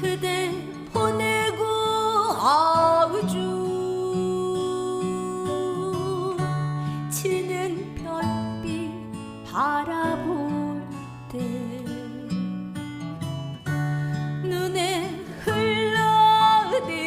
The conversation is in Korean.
그대 보내고 아우주. 지는 별빛 바라볼 때 눈에 흘러내리는